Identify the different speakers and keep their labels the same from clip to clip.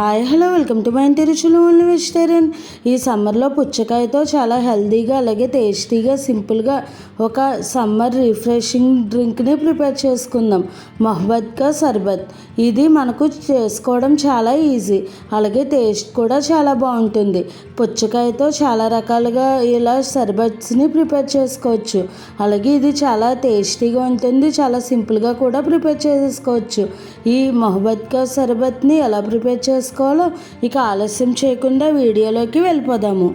Speaker 1: Hi hello welcome to my తిరుచులు only vegetarian ఈ సమ్మర్లో పుచ్చకాయతో చాలా హెల్తీగా అలాగే టేస్టీగా సింపుల్గా ఒక సమ్మర్ రిఫ్రెషింగ్ డ్రింక్ని ప్రిపేర్ చేసుకుందాం. మొహబ్బత్ సర్బత్. ఇది మనకు చేసుకోవడం చాలా ఈజీ. అలాగే టేస్ట్ కూడా చాలా బాగుంటుంది. పుచ్చకాయతో చాలా రకాలుగా ఇలా సర్బత్స్ని ప్రిపేర్ చేసుకోవచ్చు. అలాగే ఇది చాలా టేస్టీగా ఉంటుంది చాలా సింపుల్గా కూడా ప్రిపేర్ చేసుకోవచ్చు. ఈ మొహబ్బత్ సర్బత్ని ఎలా ప్రిపేర్ చేసుకోవాలో? ఇక ఆలస్యం చేయకుండా వీడియోలోకి వెళ్ళిపోదాము.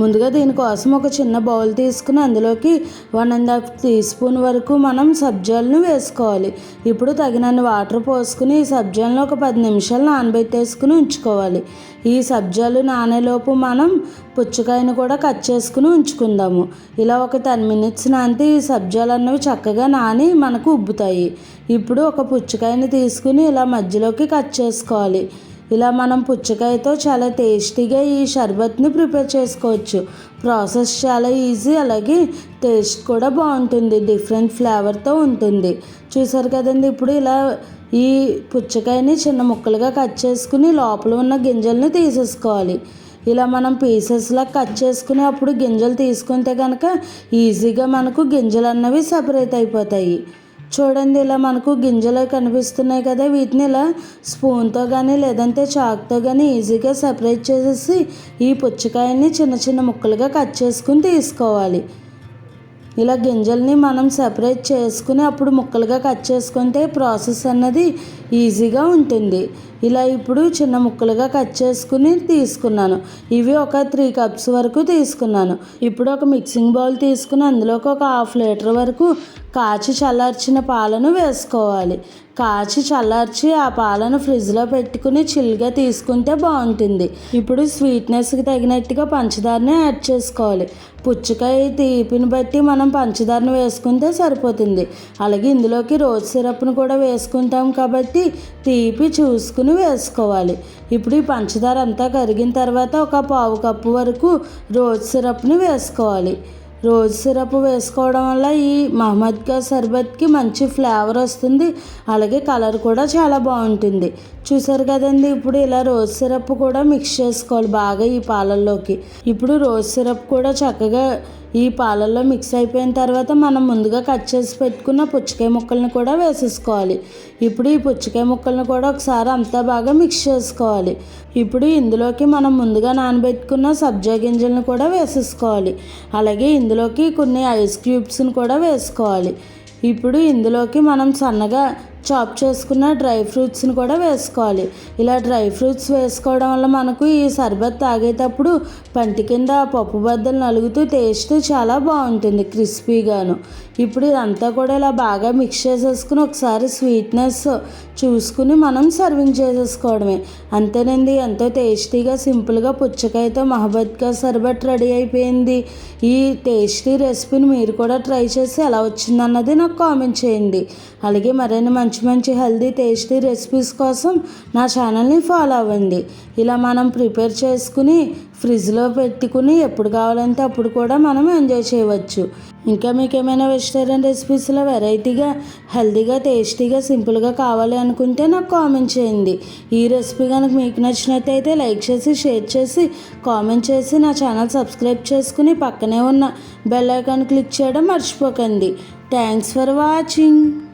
Speaker 1: ముందుగా దీనికోసం ఒక చిన్న బౌల్ తీసుకుని అందులోకి one and half teaspoon వరకు మనం సబ్జాలను వేసుకోవాలి. ఇప్పుడు తగినన్ని వాటర్ పోసుకుని ఈ సబ్జాలను ఒక పది నిమిషాలు నానబెట్టేసుకుని ఉంచుకోవాలి. ఈ సబ్జాలు నానేలోపు మనం పుచ్చకాయను కూడా కట్ చేసుకుని ఉంచుకుందాము. ఇలా ఒక టెన్ మినిట్స్ నానితే ఈ సబ్జాలు అన్నవి చక్కగా నాని మనకు ఉబ్బుతాయి. ఇప్పుడు ఒక పుచ్చకాయని తీసుకుని ఇలా మధ్యలోకి కట్ చేసుకోవాలి. ఇలా మనం పుచ్చకాయతో చాలా టేస్టీగా ఈ షర్బత్ని ప్రిపేర్ చేసుకోవచ్చు. ప్రాసెస్ చాలా ఈజీ అలాగే టేస్ట్ కూడా బాగుంటుంది డిఫరెంట్ ఫ్లేవర్తో ఉంటుంది. చూసారు కదండి ఇప్పుడు ఇలా ఈ పుచ్చకాయని చిన్న ముక్కలుగా కట్ చేసుకుని లోపల ఉన్న గింజల్ని తీసేసుకోవాలి. ఇలా మనం పీసెస్లా కట్ చేసుకుని అప్పుడు గింజలు తీసుకుంటే కనుక ఈజీగా మనకు గింజలు అన్నవి సపరేట్ అయిపోతాయి. చూడండి ఇలా మనకు గింజలు కనిపిస్తున్నాయి కదా. వీటిని ఇలా స్పూన్తో కానీ లేదంటే చాక్తో కానీ ఈజీగా సపరేట్ చేసేసి ఈ పుచ్చకాయని చిన్న చిన్న ముక్కలుగా కట్ చేసుకుని తీసుకోవాలి. ఇలా గింజల్ని మనం సపరేట్ చేసుకుని అప్పుడు ముక్కలుగా కట్ చేసుకుంటే ప్రాసెస్ అన్నది ఈజీగా ఉంటుంది. ఇలా ఇప్పుడు చిన్న ముక్కలుగా కట్ చేసుకుని తీసుకున్నాను. ఇవి ఒక త్రీ కప్స్ వరకు తీసుకున్నాను. ఇప్పుడు ఒక మిక్సింగ్ బౌల్ తీసుకుని అందులోకి ఒక హాఫ్ లీటర్ వరకు కాచి చల్లార్చిన పాలను వేసుకోవాలి. కాచి చల్లార్చి ఆ పాలను ఫ్రిడ్జ్లో పెట్టుకుని చిల్గా తీసుకుంటే బాగుంటుంది. ఇప్పుడు స్వీట్నెస్కి తగినట్టుగా పంచదారని యాడ్ చేసుకోవాలి. పుచ్చకాయ తీపిని బట్టి మనం పంచదారను వేసుకుంటే సరిపోతుంది. అలాగే ఇందులోకి రోజ్ సిరప్ను కూడా వేసుకుంటాం కాబట్టి తీపి చూసుకుని వేసుకోవాలి. ఇప్పుడు ఈ పంచదార అంతా కరిగిన తర్వాత ఒక పావు కప్పు వరకు రోజ్ సిరప్ని వేసుకోవాలి. రోజ్ సిరప్ వేసుకోవడం వల్ల ఈ మహమ్మద్గా సర్బత్కి మంచి ఫ్లేవర్ వస్తుంది. అలాగే కలర్ కూడా చాలా బాగుంటుంది. చూసారు కదండి ఇప్పుడు ఇలా రోజ్ సిరప్ కూడా మిక్స్ చేసుకోవాలి బాగా ఈ పాలల్లోకి. ఇప్పుడు రోజ్ సిరప్ కూడా చక్కగా ఈ పాలల్లో మిక్స్ అయిపోయిన తర్వాత మనం ముందుగా కట్ చేసి పెట్టుకున్న పుచ్చకాయ ముక్కలను కూడా వేసేసుకోవాలి. ఇప్పుడు ఈ పుచ్చకాయ ముక్కలను కూడా ఒకసారి అంతా బాగా మిక్స్ చేసుకోవాలి. ఇప్పుడు ఇందులోకి మనం ముందుగా నానబెట్టుకున్న సబ్జా గింజలను కూడా వేసేసుకోవాలి. అలాగే ఇందులోకి కొన్ని ఐస్ క్యూబ్స్ని కూడా వేసుకోవాలి. ఇప్పుడు ఇందులోకి మనం సన్నగా చాప్ చేసుకున్న డ్రై ఫ్రూట్స్ని కూడా వేసుకోవాలి. ఇలా డ్రై ఫ్రూట్స్ వేసుకోవడం వల్ల మనకు ఈ సర్బత్ తాగేటప్పుడు పంటి కింద పప్పు బద్దలు నలుగుతూ టేస్ట్ చాలా బాగుంటుంది క్రిస్పీగాను. ఇప్పుడు ఇదంతా కూడా ఇలా బాగా మిక్స్ చేసేసుకుని ఒకసారి స్వీట్నెస్ చూసుకుని మనం సర్వింగ్ చేసేసుకోవడమే. అంతేనండి ఎంతో టేస్టీగా సింపుల్గా పుచ్చకాయతో మహబత్గా సర్బత్ రెడీ అయిపోయింది. ఈ టేస్టీ రెసిపీని మీరు కూడా ట్రై చేసి ఎలా వచ్చిందన్నది నాకు కామెంట్ చేయండి. అలాగే మరిన్ని మంచి మంచి మంచి హెల్దీ టేస్టీ రెసిపీస్ కోసం నా ఛానల్ని ఫాలో అవ్వండి. ఇలా మనం ప్రిపేర్ చేసుకుని ఫ్రిడ్జ్లో పెట్టుకుని ఎప్పుడు కావాలంటే అప్పుడు కూడా మనం ఎంజాయ్ చేయవచ్చు. ఇంకా మీకు ఏమైనా వెజిటేరియన్ రెసిపీస్లో వెరైటీగా హెల్తీగా టేస్టీగా సింపుల్గా కావాలి అనుకుంటే నాకు కామెంట్ చేయండి. ఈ రెసిపీ కనుక మీకు నచ్చినట్టయితే లైక్ చేసి షేర్ చేసి కామెంట్ చేసి నా ఛానల్ సబ్స్క్రైబ్ చేసుకుని పక్కనే ఉన్న బెల్ ఐకాన్ క్లిక్ చేయడం మర్చిపోకండి. Thanks for watching.